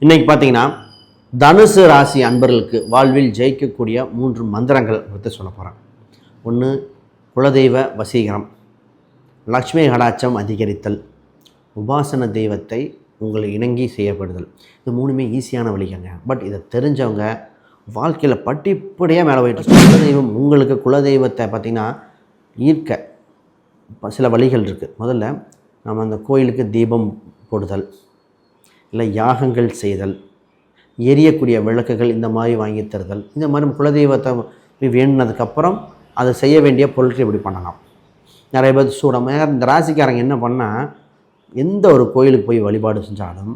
இன்றைக்கி பார்த்தீங்கன்னா தனுசு ராசி அன்பர்களுக்கு வாழ்வில் ஜெயிக்கக்கூடிய மூன்று மந்திரங்கள் பற்றி சொல்ல போகிறேன் ஒன்று குலதெய்வ வசீகரம். லக்ஷ்மி கடாட்சம் அதிகரித்தல். உபாசன தெய்வத்தை உங்களை இணங்கி செய்யப்படுதல். இது மூணுமே ஈஸியான வழிகங்க பட் இதை தெரிஞ்சவங்க வாழ்க்கையில் பட்டிப்படியாக மேலே போயிட்டு குலதெய்வம் உங்களுக்கு குலதெய்வத்தை பார்த்திங்கன்னா ஈர்க்க ப- சில வழிகள் இருக்குது முதல்ல நம்ம அந்த கோயிலுக்கு தீபம் போடுதல். இல்லை யாகங்கள் செய்தல் எரியக்கூடிய விளக்குகள் இந்த மாதிரி வாங்கி தருதல். இந்த மாதிரி குலதெய்வத்தை வேணுனதுக்கப்புறம் அதை செய்ய வேண்டிய பொருட்கள் இப்படி பண்ணலாம். நிறைய பேர் சூடம் இந்த ராசிக்காரங்க என்ன பண்ணால் எந்த ஒரு கோயிலுக்கு போய் வழிபாடு செஞ்சாலும்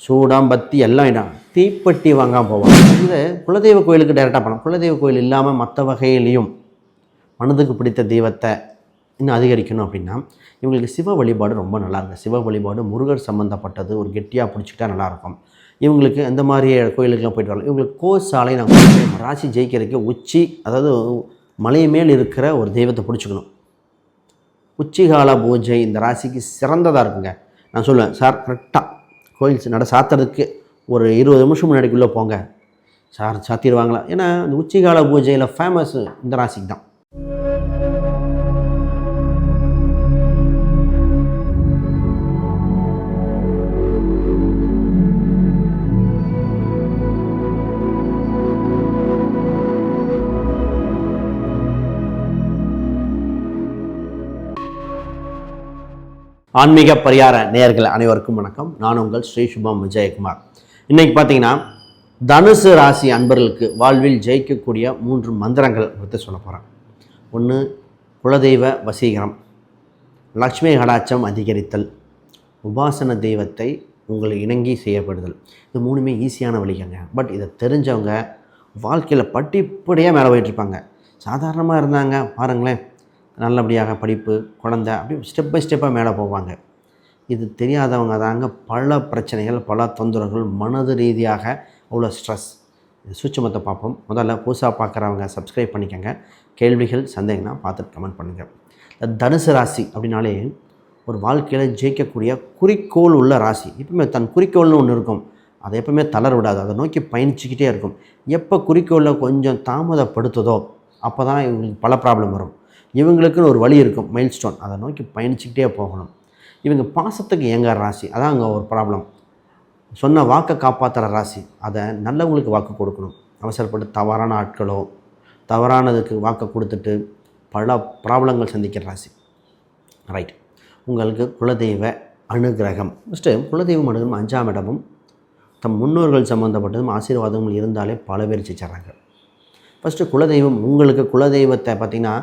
சூடம் பத்தி எல்லாம் இடம் தீப்பெட்டி வாங்காமல் போவாங்க. இது குலதெய்வ கோயிலுக்கு டைரெக்டாக பண்ணலாம் குலதெய்வ கோயில் இல்லாமல் மற்ற வகையிலையும் மனதுக்கு பிடித்த தெய்வத்தை இன்னும் அதிகரிக்கணும் அப்படின்னா இவங்களுக்கு சிவ வழிபாடு ரொம்ப நல்லாயிருக்கும். சிவ வழிபாடு முருகர் சம்மந்தப்பட்டது ஒரு கெட்டியாக பிடிச்சிக்கிட்டா நல்லாயிருக்கும். இவங்களுக்கு இந்த மாதிரி கோயிலுக்கெல்லாம் போயிட்டு வரலாம். இவங்களுக்கு கோசாலை நாங்கள் ராசி ஜெயிக்கிறதுக்கு உச்சி அதாவது மலை மேல் இருக்கிற ஒரு தெய்வத்தை பிடிச்சிக்கணும். உச்சிகால பூஜை இந்த ராசிக்கு சிறந்ததாக இருக்குங்க. நான் சொல்லுவேன் சார் கரெக்டாக கோயில் நட சாத்துறதுக்கு ஒரு இருபது நிமிஷம் முன்னாடிக்குள்ளே போங்க. சார் சாத்திடுவாங்களா? ஏன்னா இந்த உச்சிகால பூஜையில் ஃபேமஸ் இந்த ராசிக்கு தான் ஆன்மீக பரிகார நேயர்கள் அனைவருக்கும் வணக்கம். நான் உங்கள் ஸ்ரீ சுபம் விஜயகுமார். இன்றைக்கி பார்த்தீங்கன்னா தனுசு ராசி அன்பர்களுக்கு வாழ்வில் ஜெயிக்கக்கூடிய மூன்று மந்திரங்கள் பற்றி சொல்ல போகிறேன் ஒன்று குலதெய்வ வசீகரம். லக்ஷ்மி கடாட்சம் அதிகரித்தல். உபாசன தெய்வத்தை உங்களை இணங்கி செய்யப்படுதல். இது மூணுமே ஈஸியான வழிகங்க பட் இதை தெரிஞ்சவங்க வாழ்க்கையில் பட்டிப்படியாக மேலே போயிட்டுருப்பாங்க சாதாரணமாக இருந்தாங்க பாருங்களேன். நல்லபடியாக படிப்பு குழந்தை அப்படி ஸ்டெப் பை ஸ்டெப்பாக மேலே போவாங்க. இது தெரியாதவங்க தாங்க பல பிரச்சனைகள் பல தொந்தரவுகள் மனது ரீதியாக அவ்வளோ ஸ்ட்ரெஸ் இது சூட்சமத்தை பார்ப்போம். முதல்ல புதுசாக பார்க்குறவங்க சப்ஸ்கிரைப் பண்ணிக்கோங்க. கேள்விகள் சந்தேகம்னா பார்த்துட்டு கமெண்ட் பண்ணுங்கள் இந்த தனுசு ராசி அப்படின்னாலே ஒரு வாழ்க்கையில் ஜெயிக்கக்கூடிய குறிக்கோள் உள்ள ராசி. எப்பவுமே தன் குறிக்கோள்னு ஒன்று இருக்கும். அதை எப்பவுமே தளர விடாது. அதை நோக்கி பயணிச்சுக்கிட்டே இருக்கும். எப்போ குறிக்கோளில் கொஞ்சம் தாமதப்படுத்துதோ அப்போ தான் இவங்களுக்கு பல ப்ராப்ளம் வரும். இவங்களுக்குன்னு ஒரு வழி இருக்கும் மைல் ஸ்டோன் அதை நோக்கி பயணிச்சுக்கிட்டே போகணும். இவங்க பாசத்துக்கு ஏங்குற ராசி. அதான் அங்கே ஒரு ப்ராப்ளம் சொன்ன வாக்கை காப்பாற்றுற ராசி. அதை நல்லவங்களுக்கு வாக்கு கொடுக்கணும். அவசரப்பட்டு தவறான ஆட்களோ தவறானதுக்கு வாக்கை கொடுத்துட்டு பல ப்ராப்ளங்கள் சந்திக்கிற ராசி. ரைட் உங்களுக்கு குலதெய்வ அனுகிரகம். ஃபஸ்ட்டு குலதெய்வம் அனுகிரகம் அஞ்சாம் இடமும் தம் முன்னோர்கள் சம்மந்தப்பட்டதும் ஆசீர்வாதங்கள் இருந்தாலே பல பேர் ஜெயிச்சிட்றாங்க. ஃபஸ்ட்டு குலதெய்வம் உங்களுக்கு குலதெய்வத்தை பார்த்திங்கன்னா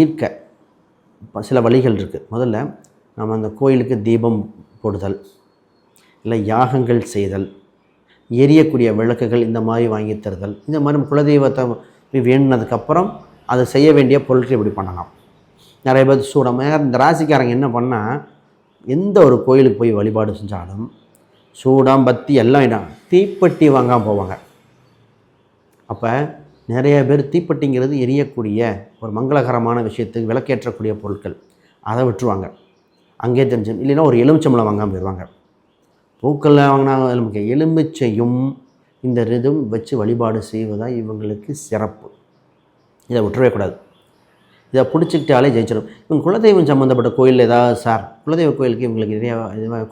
ஈர்க்க. சில வழிகள் இருக்குது முதல்ல நம்ம அந்த கோயிலுக்கு தீபம் போடுதல் இல்லை யாகங்கள் செய்தல் எரியக்கூடிய விளக்குகள் இந்த மாதிரி வாங்கி தருதல். இந்த மாதிரி குலதெய்வத்தை வேணுனதுக்கப்புறம் அதை செய்ய வேண்டிய பொருட்கள் இப்படி பண்ணலாம். நிறைய பேர் சூடம் இந்த ராசிக்காரங்க என்ன பண்ணால் எந்த ஒரு கோயிலுக்கு போய் வழிபாடு செஞ்சாலும் சூடம் பத்தி எல்லாம் இடம் தீப்பெட்டி வாங்காமல் போவாங்க. அப்போ நிறைய பேர் தீப்பெட்டிங்கிறது எரியக்கூடிய ஒரு மங்களகரமான விஷயத்துக்கு விளக்கேற்றக்கூடிய பொருட்கள். அதை விட்டுருவாங்க. அங்கேயே தெரிஞ்சு இல்லைன்னா ஒரு எலுமிச்சம்பழம் வாங்காமல் போயிடுவாங்க. பூக்களில் வாங்கினா எலுமிச்சை எலுமிச்சையும் இந்த ரிதும் வச்சு வழிபாடு செய்வதா இவங்களுக்கு சிறப்பு. இதை விட்டுறவே கூடாது. இதை பிடிச்சிக்கிட்டாலே ஜெயிச்சிடும் இவங்க குலதெய்வம் சம்மந்தப்பட்ட கோயில் ஏதாவது சார் குலதெய்வ கோயிலுக்கு இவங்களுக்கு நிறைய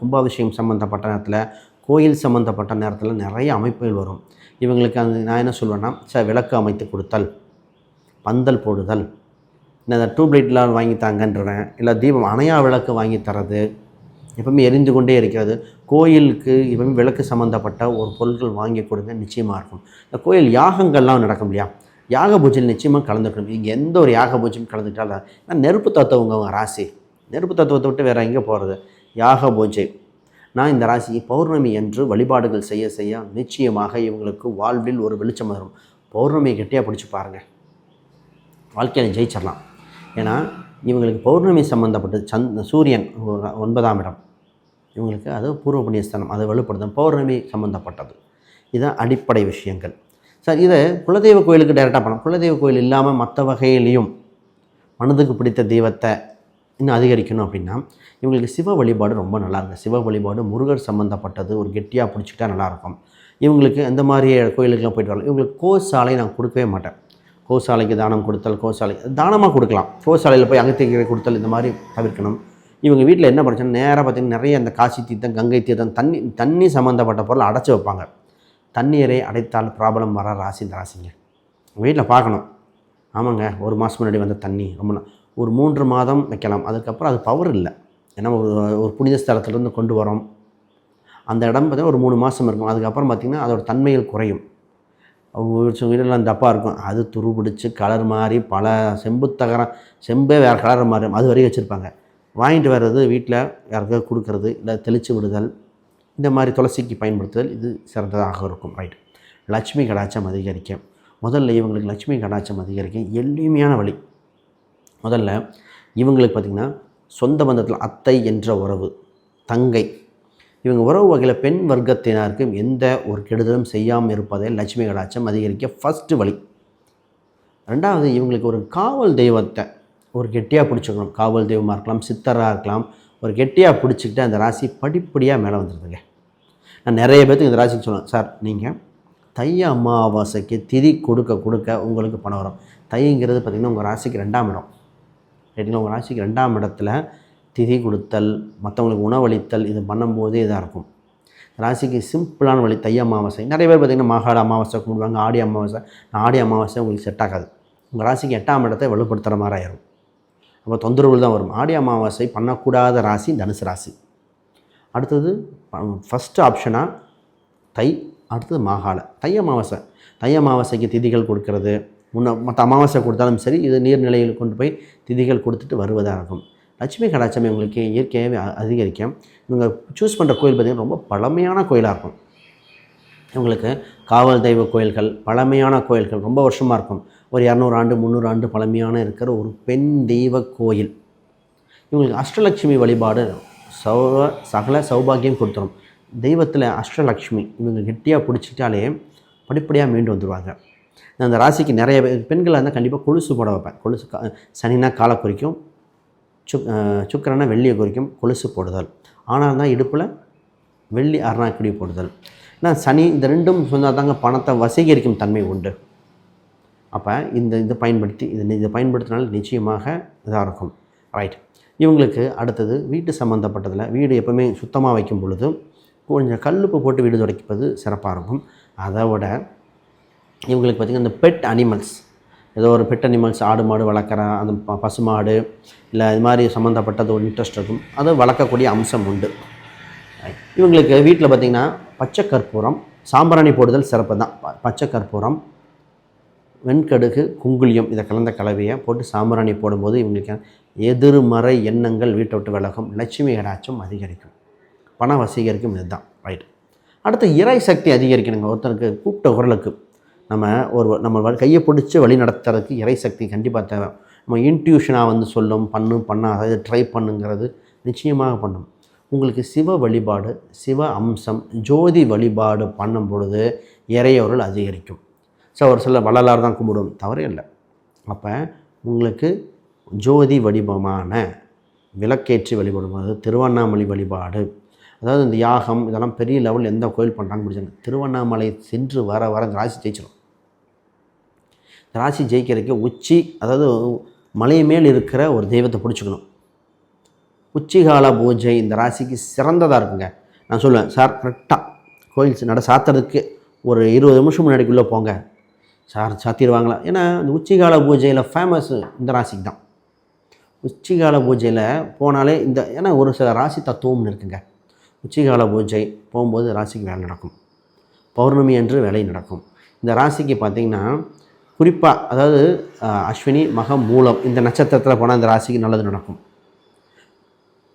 கும்பாபிஷேகம் சம்மந்தப்பட்ட நேரத்தில் கோயில் சம்மந்தப்பட்ட நேரத்தில் நிறைய அமைப்புகள் வரும். இவங்களுக்கு அந்த நான் என்ன சொல்வேன்னா சார் விளக்கு அமைத்து கொடுத்தல் பந்தல் போடுதல் இல்லை இந்த டியூப்லைட்லாம் வாங்கி தாங்கன்றேன் இல்லை தீபம் அணையா விளக்கு வாங்கி தரது எப்பவுமே எரிந்து கொண்டே இருக்கிறது கோயிலுக்கு எப்பவுமே விளக்கு சம்மந்தப்பட்ட ஒரு பொருட்கள் வாங்கி கொடுங்க நிச்சயமாக இருக்கும். இந்த கோயில் யாகங்கள்லாம் நடக்கும் இல்லையா? யாக பூஜையில் நிச்சயமாக கலந்துக்கணும். இங்கே எந்த ஒரு யாக பூஜையும் கலந்துக்கிட்டாலும் ஏன்னா நெருப்பு தத்துவங்க ராசி. நெருப்பு தத்துவத்தை விட்டு வேறு எங்கே போகிறது யாக பூஜை. நான் இந்த ராசி பௌர்ணமி என்று வழிபாடுகள் செய்ய செய்ய நிச்சயமாக இவங்களுக்கு வாழ்வில் ஒரு வெளிச்சம் வரும். பௌர்ணமியை கெட்டியாக பிடிச்சி பாருங்கள் வாழ்க்கையில் ஜெயிச்சிடலாம். ஏன்னா இவங்களுக்கு பௌர்ணமி சம்மந்தப்பட்டது சந்த் சூரியன் ஒரு ஒன்பதாம் இடம். இவங்களுக்கு அது பூர்வ புண்ணியஸ்தானம் அதை வலுப்படுத்தும். பௌர்ணமி சம்மந்தப்பட்டது இதுதான் அடிப்படை விஷயங்கள். சார் இதை குலதெய்வ கோயிலுக்கு டைரெக்டாக பண்ணலாம் குலதெய்வ கோயில் இல்லாமல் மற்ற வகையிலையும் மனதுக்கு பிடித்த தெய்வத்தை இன்னும் அதிகரிக்கணும் அப்படின்னா இவங்களுக்கு சிவ வழிபாடு ரொம்ப நல்லாயிருக்கும். சிவ வழிபாடு முருகர் சம்மந்தப்பட்டது ஒரு கெட்டியாக பிடிச்சிக்கிட்டா நல்லாயிருக்கும். இவங்களுக்கு இந்த மாதிரி கோயிலுக்கெல்லாம் போயிட்டு வரலாம். இவங்களுக்கு கோசாலை நான் கொடுக்கவே மாட்டேன். கோசாலைக்கு தானம் கொடுத்தல் கோசாலை தானமாக கொடுக்கலாம். கோசாலையில் போய் அகத்திக்கீரை கொடுத்தல் இந்த மாதிரி தவிர்க்கணும். இவங்க வீட்டில் என்ன பிரச்சனை? நேராக பார்த்தீங்கன்னா நிறைய அந்த காசி தீர்த்தம் கங்கை தீர்த்தம் தண்ணி தண்ணி சம்மந்தப்பட்ட பொருள் அடைச்சி வைப்பாங்க. தண்ணீரை அடைத்தால் ப்ராப்ளம் வர ராசி இந்த ராசிங்க. வீட்டில் பார்க்கணும். ஆமாங்க ஒரு மாதம் முன்னாடி வந்த தண்ணி ரொம்ப ஒரு மூன்று மாதம் வைக்கலாம். அதுக்கப்புறம் அது பவர் இல்லை. ஏன்னா ஒரு ஒரு புனித ஸ்தலத்துலேருந்து கொண்டு வரோம். அந்த இடம் பார்த்தா ஒரு மூணு மாதம் இருக்கும். அதுக்கப்புறம் பார்த்திங்கன்னா அதோட தன்மைகள் குறையும். அவங்க வீட்டில் தப்பாக இருக்கும். அது துரு பிடிச்சி கலர் மாறி பல செம்பு தகரம் செம்பே வேறு கலர் மாறி அது வரைக்கும் வச்சுருப்பாங்க. வாங்கிட்டு வர்றது வீட்டில் யாருக்காவது கொடுக்கறது இல்லை தெளித்து விடுதல் இந்த மாதிரி துளசிக்கு பயன்படுத்துதல் இது சிறந்ததாக இருக்கும். ரைட் லட்சுமி கடாச்சம் அதிகரிக்க முதல்ல இவங்களுக்கு லட்சுமி கடாச்சம் அதிகரிக்க எளிமையான வழி. முதல்ல இவங்களுக்கு பார்த்திங்கன்னா சொந்த பந்தத்தில் அத்தை என்ற உறவு தங்கை. இவங்க உறவு வகையில் பெண் வர்க்கத்தினருக்கும் எந்த ஒரு கெடுதலும் செய்யாமல் இருப்பதை லட்சுமி கடாச்சம் அதிகரிக்க ஃபஸ்ட்டு வழி. ரெண்டாவது இவங்களுக்கு ஒரு காவல் தெய்வத்தை ஒரு கெட்டியாக பிடிச்சிக்கணும். காவல் தெய்வமாக இருக்கலாம் சித்தராக இருக்கலாம். ஒரு கெட்டியாக பிடிச்சிக்கிட்டு அந்த ராசி படிப்படியாக மேலே வந்துடுதுங்க நான் நிறைய பேர்த்துக்கு இந்த ராசிக்கு சொல்லுவேன். சார் நீங்கள் தை அமாவாசைக்கு திதி கொடுக்க கொடுக்க உங்களுக்கு பணம் வரும். தைங்கிறது பார்த்திங்கன்னா உங்கள் ராசிக்கு ரெண்டாம் இடம். ரைட்டுங்களா உங்கள் ராசிக்கு ரெண்டாம் இடத்துல திதி கொடுத்தல் மற்றவங்களுக்கு உணவளித்தல் இது பண்ணும்போதே இதாக இருக்கும். ராசிக்கு சிம்பிளான வழி தை அமாவாசை. நிறைய பேர் பார்த்திங்கன்னா மாகாட அமாவாசை கும்பிடுவாங்க ஆடி அமாவாசை. ஆடி அமாவாசை உங்களுக்கு செட் ஆகாது. உங்கள் ராசிக்கு எட்டாம் இடத்தை வலுப்படுத்துகிற மாதிரி ஆயிரும். அப்போ தொந்தரவுகள் தான் வரும். ஆடி அமாவாசை பண்ணக்கூடாத ராசி தனுசு ராசி. அடுத்தது ஃபஸ்ட்டு ஆப்ஷனாக தை அடுத்தது மாகாள. தை அமாவாசை. தை அமாவாசைக்கு திதிகள் கொடுக்கறது. முன்ன மற்ற அமாவாசை கொடுத்தாலும் சரி இது நீர்நிலையில் கொண்டு போய் திதிகள் கொடுத்துட்டு வருவதாக இருக்கும் லட்சுமி கடாச்சமே உங்களுக்கு இயற்கையாகவே அதிகரிக்கும். இவங்க சூஸ் பண்ணுற கோயில் பார்த்திங்கன்னா ரொம்ப பழமையான கோயிலாக இருக்கும் இவங்களுக்கு காவல் தெய்வ கோயில்கள் பழமையான கோயில்கள் ரொம்ப வருஷமாக இருக்கும். ஒரு இரநூறு ஆண்டு முந்நூறு ஆண்டு பழமையான இருக்கிற ஒரு பெண் தெய்வ கோயில். இவங்களுக்கு அஷ்டலட்சுமி வழிபாடு சௌவ சகல சௌபாகியம் கொடுத்துரும். தெய்வத்தில் அஷ்டலக்ஷ்மி இவங்க கெட்டியாக பிடிச்சிட்டாலே படிப்படியாக மீண்டு வந்துடுவாங்க நான் அந்த ராசிக்கு நிறைய பேர் பெண்களாக இருந்தால் கண்டிப்பாக கொலுசு போட வைப்பேன். கொலுசு கா சனினா காலை குறிக்கும் சுக் சுக்கரனா வெள்ளியை குறிக்கும் கொலுசு போடுதல். ஆனால் இருந்தால் இடுப்பில் வெள்ளி அருணாக்குடி போடுதல். ஏன்னா சனி இந்த ரெண்டும் சொன்னால் தாங்க பணத்தை வசீகரிக்கும் தன்மை உண்டு. அப்போ இந்த இதை பயன்படுத்தி இது இதை பயன்படுத்தினால் நிச்சயமாக இதாக இருக்கும். ரைட் இவங்களுக்கு அடுத்தது வீட்டு சம்மந்தப்பட்டதில் வீடு எப்போவுமே சுத்தமாக வைக்கும் பொழுது கொஞ்சம் கல்லுப்பு போட்டு வீடு துடைப்பது சிறப்பாக இருக்கும். அதை விட இவங்களுக்கு பார்த்திங்கன்னா இந்த பெட் அனிமல்ஸ் ஏதோ ஒரு பெட் அனிமல்ஸ் ஆடு மாடு வளர்க்குற அந்த ப- பசுமாடு இல்லை இது மாதிரி சம்மந்தப்பட்டது ஒரு இன்ட்ரெஸ்ட் இருக்கும். அதை வளர்க்கக்கூடிய அம்சம் உண்டு. இவங்களுக்கு வீட்டில் பார்த்திங்கன்னா பச்சை கற்பூரம் சாம்பிராணி போடுதல் சிறப்பு தான். பச்சை கற்பூரம் வெண்கடுகு குங்குளியம் இதை கலந்த கலவையை போட்டு சாம்பிராணி போடும்போது இவங்களுக்கு எதிர்மறை எண்ணங்கள் வீட்டை விட்டு விலகும். லட்சுமி கடாட்சம் அதிகரிக்கும். பண வசீகரிக்கும் இதுதான். ரைட் அடுத்து இறை சக்தி அதிகரிக்கணுங்க. ஒருத்தருக்கு கூப்பிட்ட குரலுக்கு. நம்ம ஒரு நம்ம கையை பிடிச்சி வழி நடத்துறதுக்கு இறை சக்தி கண்டிப்பாக தேவை. நம்ம இன்ட்யூஷனாக வந்து சொல்லும் பண்ணு பண்ணாத இது ட்ரை பண்ணுங்கிறது நிச்சயமாக பண்ணும். உங்களுக்கு சிவ வழிபாடு சிவ அம்சம் ஜோதி வழிபாடு பண்ணும் பொழுது இறையொருள் அதிகரிக்கும். ஸோ ஒரு சில வள்ளலார் தான் கும்பிடும் தவறே இல்லை. அப்போ உங்களுக்கு ஜோதி வடிவமான விளக்கேற்றி வழிபடும்போது திருவண்ணாமலை வழிபாடு அதாவது இந்த யாகம் இதெல்லாம் பெரிய லெவலில் எந்த கோயில் பண்ணுறாங்கன்னு பிடிச்சாங்க திருவண்ணாமலை சென்று வர வர இந்த ராசி ஜெயிச்சிடும் ராசி ஜெயிக்கிறதுக்கு உச்சி அதாவது மலை மேல் இருக்கிற ஒரு தெய்வத்தை பிடிச்சிக்கணும். உச்சிகால பூஜை இந்த ராசிக்கு சிறந்ததாக இருக்குங்க. நான் சொல்லுவேன் சார் கரெக்டாக கோயில் நட சாத்துறதுக்கு ஒரு இருபது நிமிஷம் முன்னாடிக்குள்ளே போங்க. சார் சாத்திடுவாங்களா? ஏன்னா இந்த உச்சிகால பூஜையில் ஃபேமஸ் இந்த ராசிக்கு தான். உச்சிகால பூஜையில் போனாலே இந்த ஏன்னா ஒரு சில ராசி தத்துவம்னு இருக்குங்க. உச்சிகால பூஜை போகும்போது ராசிக்கு வேலை நடக்கும். பௌர்ணமி அன்று வேலை நடக்கும். இந்த ராசிக்கு பார்த்திங்கன்னா குறிப்பாக அதாவது அஸ்வினி மகம் மூலம் இந்த நட்சத்திரத்தில் போனால் இந்த ராசிக்கு நல்லது நடக்கும்.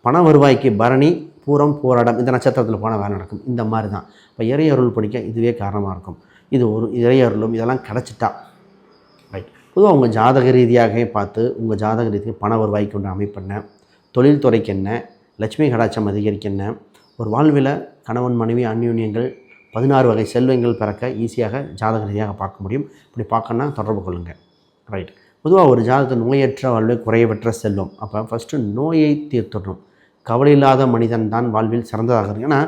பண வருவாய்க்கு பரணி பூரம் போராடம் இந்த நட்சத்திரத்தில் போனால் வேலை நடக்கும். இந்த மாதிரி தான் இப்போ இறையருள் படிக்க இதுவே காரணமாக இருக்கும். இது ஒரு இறையருளும் இதெல்லாம் கிடச்சிட்டா ரைட் பொதுவாக உங்கள் ஜாதக ரீதியாகவே பார்த்து உங்கள் ஜாதக ரீதியாக பண வருவாய்க்கு உண்டு அமைப்பென்ன தொழில்துறைக்கு என்ன? லட்சுமி கடாச்சம் அதிகரிக்க என்ன? ஒரு வாழ்வில் கணவன் மனைவி அந்யூன்யங்கள் பதினாறு வகை செல்வங்கள் பிறக்க ஈஸியாக ஜாதக ரீதியாக பார்க்க முடியும். இப்படி பார்க்கணுன்னா தொடர்பு கொள்ளுங்கள் ரைட் பொதுவாக ஒரு ஜாதகத்தை நோயற்ற வாழ்வு குறைவற்ற செல்வம். அப்போ ஃபஸ்ட்டு நோயை தீர்த்துடணும். கவலை இல்லாத மனிதன் தான் வாழ்வில் சிறந்ததாக இருக்கு ஏன்னா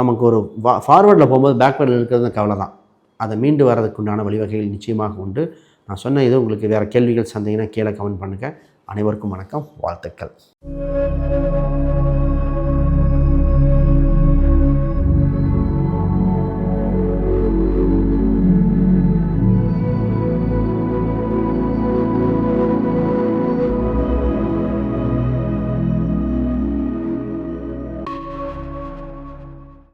நமக்கு ஒரு வா ஃபார்வேர்டில் போகும்போது பேக்வேர்டில் இருக்கிறது கவலை தான். அதை மீண்டு வர்றதுக்குண்டான வழிவகைகள் நிச்சயமாக உண்டு. நான் சொன்ன இது உங்களுக்கு வேறு கேள்விகள் சந்தேகம்னா கீழே கமெண்ட் பண்ணுங்கள் அனைவருக்கும் வணக்கம். வாழ்த்துக்கள்.